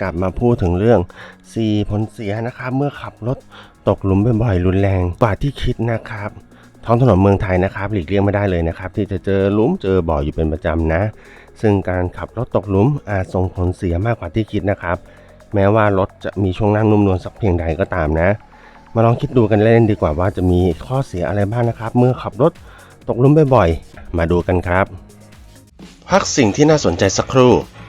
กลับมาพูดถึงเรื่อง 4 ผลเสียนะครับ เมื่อขับรถตกหลุมบ่อยๆรุนแรงกว่าที่คิดนะครับ ท้องถนนเมืองไทยนะครับ หลีกเลี่ยงไม่ได้เลยนะครับ ที่จะเจอหลุมเจอบ่ออยู่เป็นประจำนะ ซึ่งการขับรถตกหลุมอาจส่งผลเสียมากกว่าที่คิดนะครับ แม้ว่ารถจะมีช่วงนั่งนุ่มนวลสักเพียงใดก็ตามนะ มาลองคิดดูกันเล่นดีกว่าว่าจะมีข้อเสียอะไรบ้างนะครับ เมื่อขับรถตกหลุมบ่อยๆมาดูกันครับ พักสิ่งที่น่าสนใจสักครู่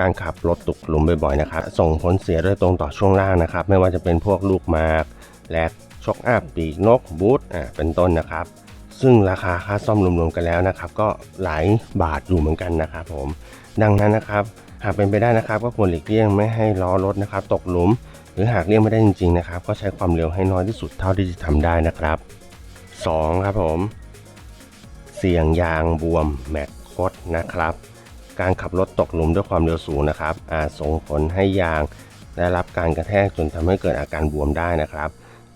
การขับรถตกหลุมบ่อยๆนะครับส่งผลเสียโดยตรงต่อช่วงล่างนะครับ ไม่ว่าจะเป็นพวกลูกหมากแลกช็อคอัพปีกนกบูทอ่าเป็นต้นนะครับ ซึ่งราคาค่าซ่อมรวมๆกันแล้วนะครับ ก็หลายบาทอยู่เหมือนกันนะครับผมดังนั้นนะครับ หากเป็นไปได้นะครับ ก็ควรหลีกเลี่ยงไม่ให้ล้อรถนะครับ ตกหลุม หรือหากเลี่ยงไม่ได้จริงๆนะครับ ก็ใช้ความเร็วให้น้อยที่สุดเท่าที่จะทำได้นะครับ 2 ครับผม เสี่ยงยางบวมแม็กคดนะครับ การขับรถตกหลุมด้วยความเร็วสูงนะครับอาจส่งผลให้ยางได้รับการกระแทกจนทำให้เกิดอาการบวมได้นะครับ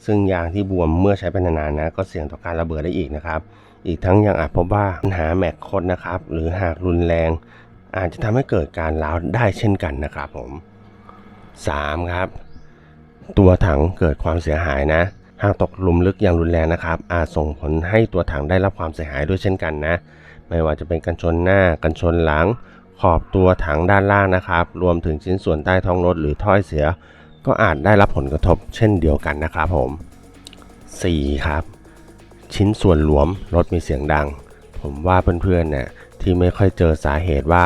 ซึ่งยางที่บวมเมื่อใช้ไปนานๆนะก็เสี่ยงต่อการระเบิดได้อีกนะครับ อีกทั้งยังอาจพบว่าปัญหาแม็กคดนะครับ หรือหากรุนแรง อาจจะทำให้เกิดการร้าวได้เช่นกันนะครับผม 3. ครับ ตัวถังเกิดความเสียหายนะ หากตกหลุมลึกอย่างรุนแรงนะครับ อาจส่งผลให้ตัวถังได้รับความเสียหายด้วยเช่นกันนะ ไม่ว่าจะเป็นกันชนหน้ากันชนหลัง ขอบตัวถังด้านล่างนะครับ รวมถึงชิ้นส่วนใต้ท้องรถหรือถ้อยเสีย ก็อาจได้รับผลกระทบเช่นเดียวกันนะครับผม 4. ครับ ชิ้นส่วนหลวมรถมีเสียงดัง ผมว่าเพื่อนๆเนี่ยที่ไม่ค่อยเจอสาเหตุว่า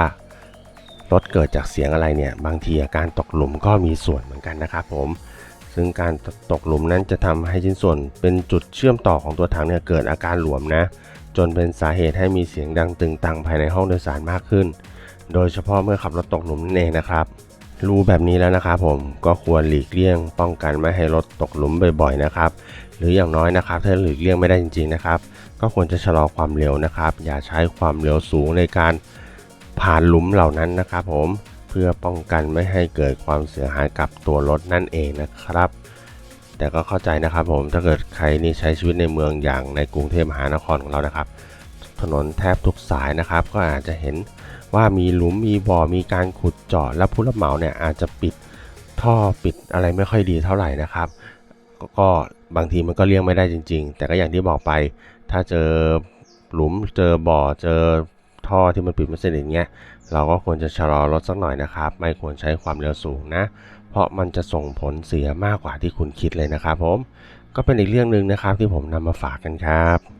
รถเกิดจากเสียงอะไรเนี่ย บางทีอาการตกหลุมก็มีส่วนเหมือนกันนะครับผม ซึ่งการตกหลุมนั้นจะทำให้ชิ้นส่วนเป็นจุดเชื่อมต่อของตัวถังเนี่ยเกิดอาการหลวมนะ จนเป็นสาเหตุให้มีเสียงดังตึงตังภายในห้องโดยสารมากขึ้น โดยเฉพาะเมื่อขับรถตกหลุมนั่นเองนะครับ รู้แบบนี้แล้วนะครับผมก็ควรหลีกเลี่ยง ป้องกันไม่ให้รถตกหลุมบ่อยๆนะครับหรืออย่างน้อยนะครับถ้าหลีกเลี่ยงไม่ได้จริงๆนะครับ ก็ควรจะชะลอความเร็วนะครับ อย่าใช้ความเร็วสูงในการผ่านหลุมเหล่านั้นนะครับผมเพื่อป้องกันไม่ให้เกิดความเสียหายกับตัวรถนั่นเองนะครับ แต่ก็เข้าใจนะครับผมถ้าเกิดใครนี่ใช้ชีวิตในเมืองอย่างในกรุงเทพมหานครของเรานะครับ ถนนแทบทุกสายนะครับ ก็อาจจะเห็นว่ามีหลุมมีบ่อมีการขุดเจาะและผู้รับเหมาเนี่ยอาจจะปิดท่อปิดอะไรไม่ค่อยดีเท่าไหร่นะครับ ก็ก็บางทีมันก็เลี่ยงไม่ได้จริง ๆ แต่ก็อย่างที่บอกไป ถ้าเจอหลุมเจอบ่อเจอท่อที่มันปิดไม่สนิทเงี้ยเราก็ควรจะชะลอรถสักหน่อยนะครับ ไม่ควรใช้ความเร็วสูงนะ เพราะมันจะส่งผลเสียมากกว่าที่คุณคิดเลยนะครับผมก็เป็นอีกเรื่องหนึ่งนะครับที่ผมนำมาฝากกันครับ